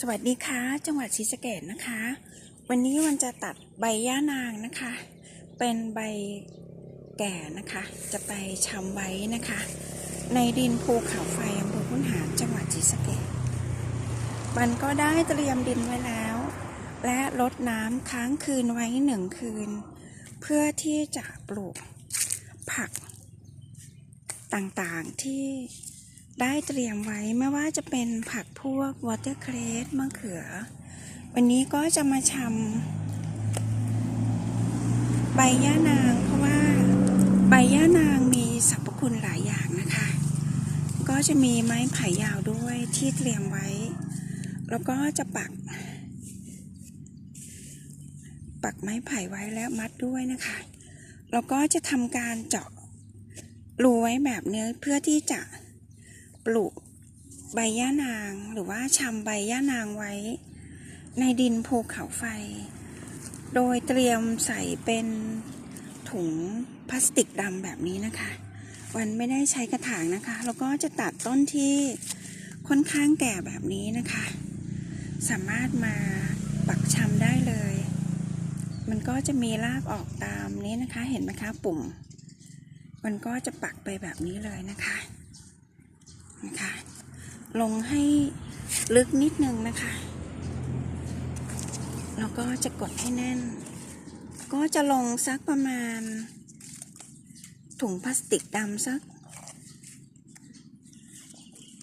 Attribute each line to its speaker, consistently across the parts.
Speaker 1: สวัสดีค่ะ จังหวัดศรีสะเกดนะคะ วันนี้วันจะตัดใบย่านางนะคะ เป็นใบแก่นะคะ จะไปชำไว้นะคะ ในดินภูเขาไฟอำเภอพุนหารจังหวัดศรีสะเกดมันก็ได้เตรียมดินไว้แล้ว และลดน้ำค้างคืนไว้หนึ่งคืน เพื่อที่จะปลูกผักต่างๆที่ ได้เตรียมไว้ไม่ว่าจะเป็นผักพวกวอเตอร์เครสมะเขือ วันนี้ก็จะมาชำใบย่านาง เพราะว่าใบย่านางมีสรรพคุณหลายอย่างนะคะ ก็จะมีไม้ไผ่ยาวด้วยที่เตรียมไว้ แล้วก็จะปัก ปักไม้ไผ่ไว้แล้วมัดด้วยนะคะ แล้วก็จะทำการเจาะรูไว้แบบนี้เพื่อที่จะ ปลูกใบย่านางหรือว่าชำใบย่านางไว้ ในดินภูเขาไฟ โดยเตรียมใส่เป็นถุงพลาสติกดำแบบนี้นะคะ วันไม่ได้ใช้กระถางนะคะ แล้วก็จะตัดต้นที่ค่อนข้างแก่แบบนี้นะคะ สามารถมาปักชำได้เลย มันก็จะมีรากออกตามนี้นะคะ เห็นไหมคะ ปุ่ม มันก็จะปักไปแบบนี้เลยนะคะ นะคะ ลงให้ลึกนิดนึงนะคะ แล้วก็จะกดให้แน่น ก็จะลงสักประมาณ ถุงพลาสติกดำสัก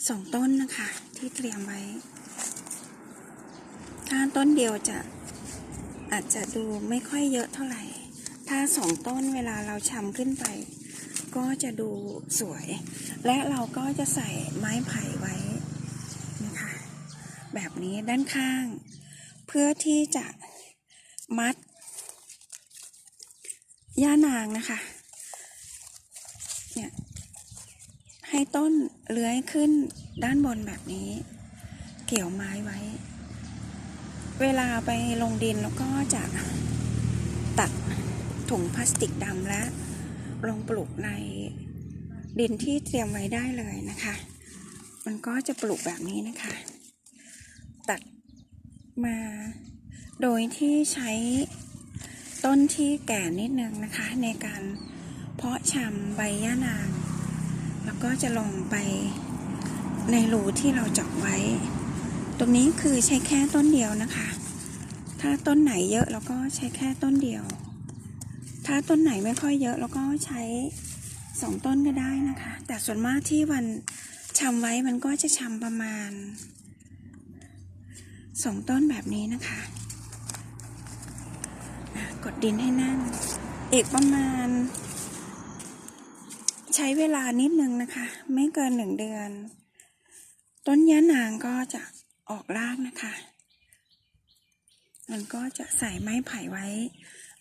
Speaker 1: สองต้นนะคะ ที่เตรียมไว้ถ้าต้นเดียวจะอาจจะดูไม่ค่อยเยอะเท่าไหร่ ถ้าสองต้นเวลาเราชำขึ้นไป ก็จะดูสวย และเราก็จะใส่ไม้ไผ่ไว้นะคะแบบนี้ด้านข้าง เพื่อที่จะมัดย่านางนะคะเนี่ยให้ต้นเลื้อยขึ้นด้านบนแบบนี้ เกี่ยวไม้ไว้ เวลาไปลงดินแล้วก็จะตัดถุงพลาสติกดำและ ลงปลูกในดินที่เตรียมไว้ได้เลยนะคะ มันก็จะปลูกแบบนี้นะคะ ตัดมา โดยที่ใช้ต้นที่แก่นิดนึงนะคะ ในการเพาะชำใบย่านาง แล้วก็จะลงไปในรูที่เราเจาะไว้ ตรงนี้คือใช้แค่ต้นเดียวนะคะ ถ้าต้นไหนเยอะเราก็ใช้แค่ต้นเดียว ถ้าต้นไหนไม่ค่อยเยอะเราก็ใช้สองต้นก็ได้นะคะ แต่ส่วนมากที่วันชำไว้มันก็จะชำประมาณสองต้นแบบนี้นะคะอะกดดินให้แน่นอีกประมาณ ใช้เวลานิดนึงนะคะ ไม่เกินหนึ่งเดือน ต้นยะนางก็จะออกรากนะคะ มันก็จะใส่ไม้ไผ่ไว้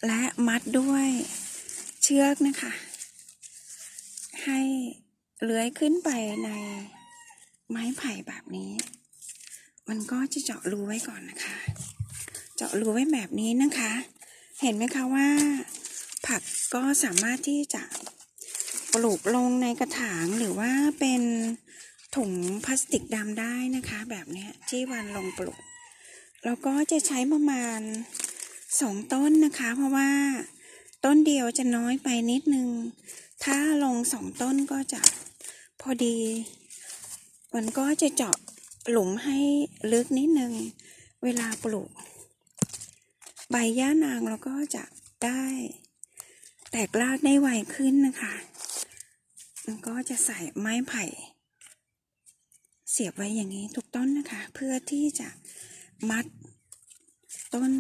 Speaker 1: และมัดด้วยเชือกนะคะ ให้เลื้อยขึ้นไปในไม้ไผ่แบบนี้ มันก็จะเจาะรูไว้ก่อนนะคะ เจาะรูไว้แบบนี้นะคะ เห็นไหมคะว่า ผักก็สามารถที่จะปลูกลงในกระถางหรือว่าเป็นถุงพลาสติกดำได้นะคะ แบบนี้ที่วันลงปลูกเราก็จะใช้ประมาณ สองต้นนะคะ เพราะว่าต้นเดียวจะน้อยไปนิดนึง ถ้าลงสองต้นก็จะพอดี มันก็จะเจาะหลุมให้ลึกนิดนึง เวลาปลูก ใบย่านางเราก็จะได้ แตกรากได้ไวขึ้นนะคะ มันก็จะใส่ไม้ไผ่ เสียบไว้อย่างนี้ทุกต้นนะคะ เพื่อที่จะมัดต้น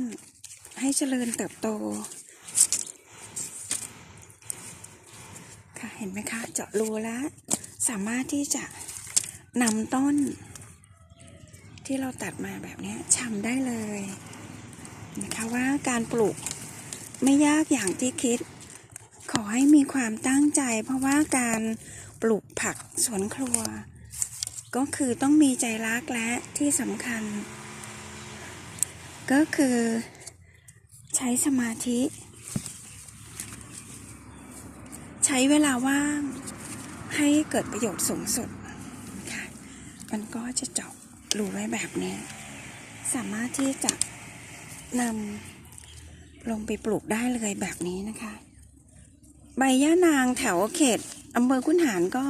Speaker 1: ให้เจริญเติบโต ค่ะเห็นไหมคะเจาะรูแล้ว สามารถที่จะนำต้น ที่เราตัดมาแบบนี้ชำได้เลยนะคะว่าการปลูกไม่ยากอย่างที่คิด ขอให้มีความตั้งใจ เพราะว่าการปลูกผักสวนครัว ก็คือต้องมีใจรักและที่สำคัญ ก็คือ ใช้สมาธิ ใช้เวลาว่างให้เกิดประโยชน์สูงสุดค่ะมันก็จะเจาะรูไว้แบบนี้ สามารถที่จะนำลงไปปลูกได้เลยแบบนี้นะคะ ใบย่านางแถวเขตอำเภอคุนหารก็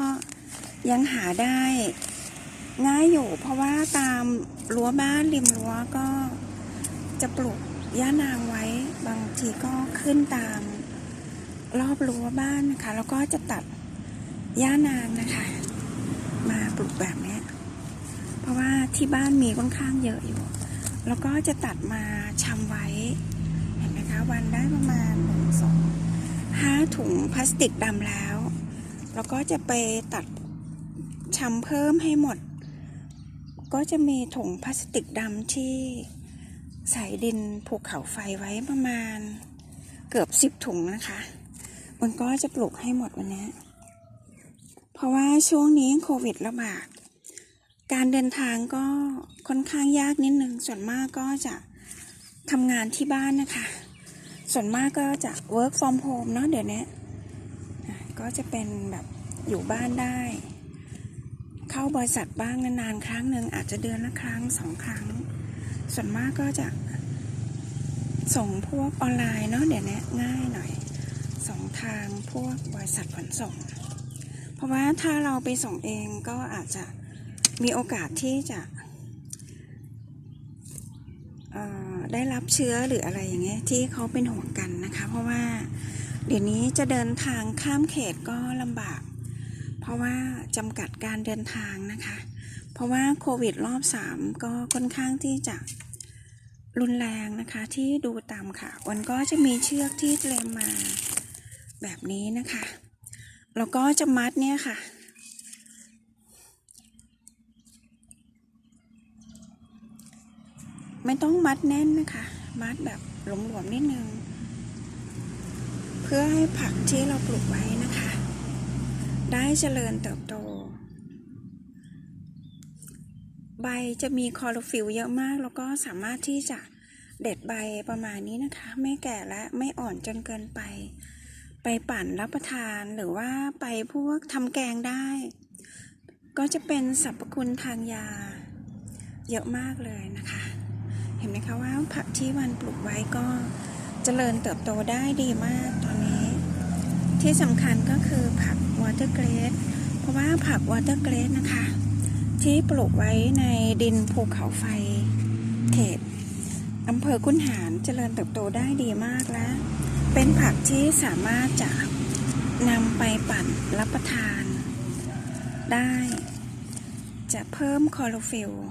Speaker 1: ยังหาได้ง่ายอยู่เพราะว่าตามรั้วบ้านริมรั้วก็จะปลูก ย่านางไว้ บางทีก็ขึ้นตามรอบรั้วบ้านนะคะ แล้วก็จะตัดย่านางนะคะ มาปลูกแบบนี้ เพราะว่าที่บ้านมีค่อนข้างเยอะอยู่ แล้วก็จะตัดมาชำไว้ เห็นไหมคะ วันได้ประมาณหนึ่งสองห้าถุงพลาสติกดำแล้ว แล้วก็จะไปตัดชำเพิ่มให้หมด ก็จะมีถุงพลาสติกดำที่ ใส่ดินภูเขาไฟไว้ประมาณเกือบสิบถุงนะคะ มันก็จะปลูกให้หมดวันนี้ เพราะว่าช่วงนี้โควิดระบาด การเดินทางก็ค่อนข้างยากนิดนึง ส่วนมากก็จะทำงานที่บ้านนะคะ ส่วนมากก็จะ work from home เนาะเดี๋ยวนี้ก็จะเป็นแบบอยู่บ้านได้ เข้าบริษัทบ้างนานๆครั้งหนึ่งอาจจะเดือนละครั้งสองครั้ง ส่วนมากก็จะส่งพวกออนไลน์เนาะเดี๋ยวนี้ง่ายหน่อย ส่งทางพวกบริษัทขนส่ง เพราะว่าถ้าเราไปส่งเองก็อาจจะมีโอกาสที่จะได้รับเชื้อหรืออะไรอย่างเงี้ยที่เขาเป็นห่วงกันนะคะ เพราะว่าเดี๋ยวนี้จะเดินทางข้ามเขตก็ลำบาก เพราะว่าจำกัดการเดินทางนะคะ เพราะว่าโควิดรอบสามก็ค่อนข้างที่จะรุนแรงนะคะที่ดูตามค่ะวันก็จะมีเชือกที่เตรียมมาแบบนี้นะคะ แล้วก็จะมัดเนี่ยค่ะ ไม่ต้องมัดแน่นนะคะ มัดแบบหลวมๆนิดนึง เพื่อให้ผักที่เราปลูกไว้นะคะ ได้เจริญเติบโต ใบจะมีคลอโรฟิลเยอะมาก แล้วก็สามารถที่จะเด็ดใบประมาณนี้นะคะ ไม่แก่และไม่อ่อนจนเกินไป ไปปั่นรับประทานหรือว่าไปพวกทำแกงได้ ก็จะเป็นสรรพคุณทางยา เยอะมากเลยนะคะ เห็นไหมคะว่าผักที่มันปลูกไว้ก็เจริญเติบโตได้ดีมากตอนนี้ ที่สำคัญก็คือผักวอเตอร์เกรดเพราะว่าผักวอเตอร์เกรดนะคะ ที่ปลูกไว้ในดินภูเขาไฟ เขตอำเภอคุนหารเจริญเติบโตได้ดีมากและ เป็นผักที่สามารถจะนำไปปั่นรับประทาน ได้ จะเพิ่มคลอโรฟิลล์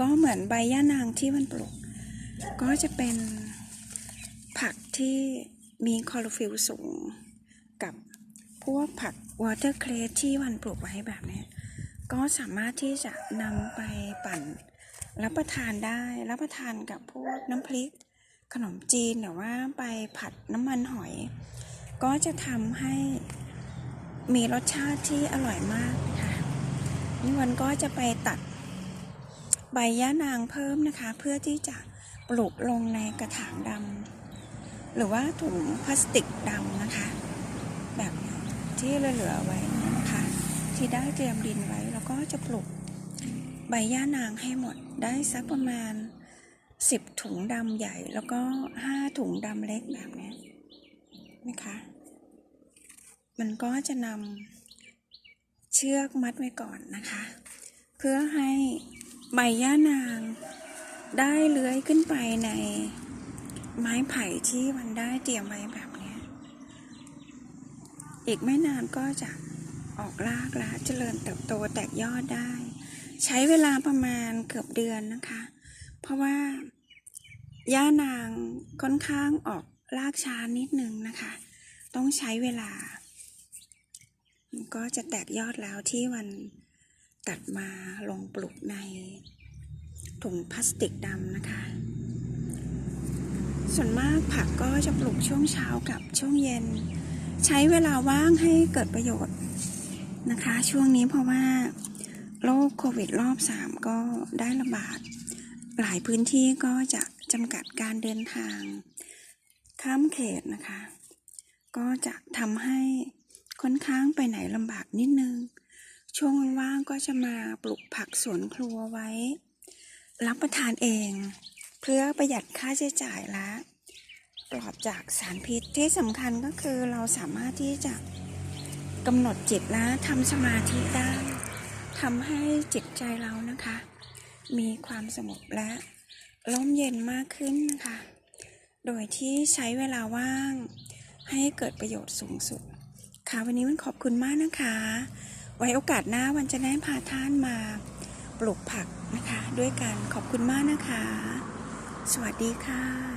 Speaker 1: ก็เหมือนใบย่านางที่มันปลูก ก็จะเป็นผักที่มีคลอโรฟิลล์สูง พวกผักวอเตอร์เครสที่มันปลูกไว้แบบนี้ ก็สามารถที่จะนำไปปั่นรับประทานได้รับประทานกับพวกน้ำพริก ขนมจีนหรือว่าไปผัดน้ำมันหอย ก็จะทำให้มีรสชาติที่อร่อยมากนะคะนี่วันก็จะไปตัดใบย่านางเพิ่มนะคะ เพื่อที่จะปลูกลงในกระถางดำหรือว่าถุงพลาสติกดำนะคะ แบบนี้ ที่เหลือไว้นะคะที่ได้เตรียมดินไว้แล้วก็จะปลูกใบย่านางให้หมดได้สักประมาณสิบถุงดำใหญ่แล้วก็ห้าถุงดำเล็กแบบนี้นะคะ มันก็จะนำเชือกมัดไว้ก่อนนะคะ เพื่อให้ใบย่านางได้เลื้อยขึ้นไปในไม้ไผ่ที่มันได้เตรียมไว้แบบ อีกไม่นานก็จะออกรากและเจริญเติบโตแตกยอดได้ ใช้เวลาประมาณเกือบเดือนนะคะ เพราะว่าย่านางค่อนข้างออกลากช้านิดนึงนะคะ ต้องใช้เวลา ก็จะแตกยอดแล้วที่มันตัดมาลงปลูกในถุงพลาสติกดำนะคะ ส่วนมากผักก็จะปลูกช่วงเช้ากับช่วงเย็น ใช้เวลาว่างให้เกิดประโยชน์นะคะ ช่วงนี้เพราะว่าโรคโควิดรอบสามก็ได้ระบาด หลายพื้นที่ก็จะจำกัดการเดินทาง ข้ามเขตนะคะ ก็จะทำให้ค่อนข้างไปไหนลำบากนิดนึง ช่วงว่างก็จะมาปลูกผักสวนครัวไว้ รับประทานเอง เพื่อประหยัดค่าใช้จ่ายและ ปลอดจากสารพิษที่สำคัญก็คือเราสามารถที่จะกำหนดจิตและทำสมาธิได้ทำให้จิตใจเรานะคะ มีความสงบและร่มเย็นมากขึ้นนะคะ โดยที่ใช้เวลาว่างให้เกิดประโยชน์สูงสุด ค่ะวันนี้มันขอบคุณมากนะคะ ไว้โอกาสหน้าวันจะได้พาท่านมาปลูกผักนะคะ ด้วยกันขอบคุณมากนะคะ สวัสดีค่ะ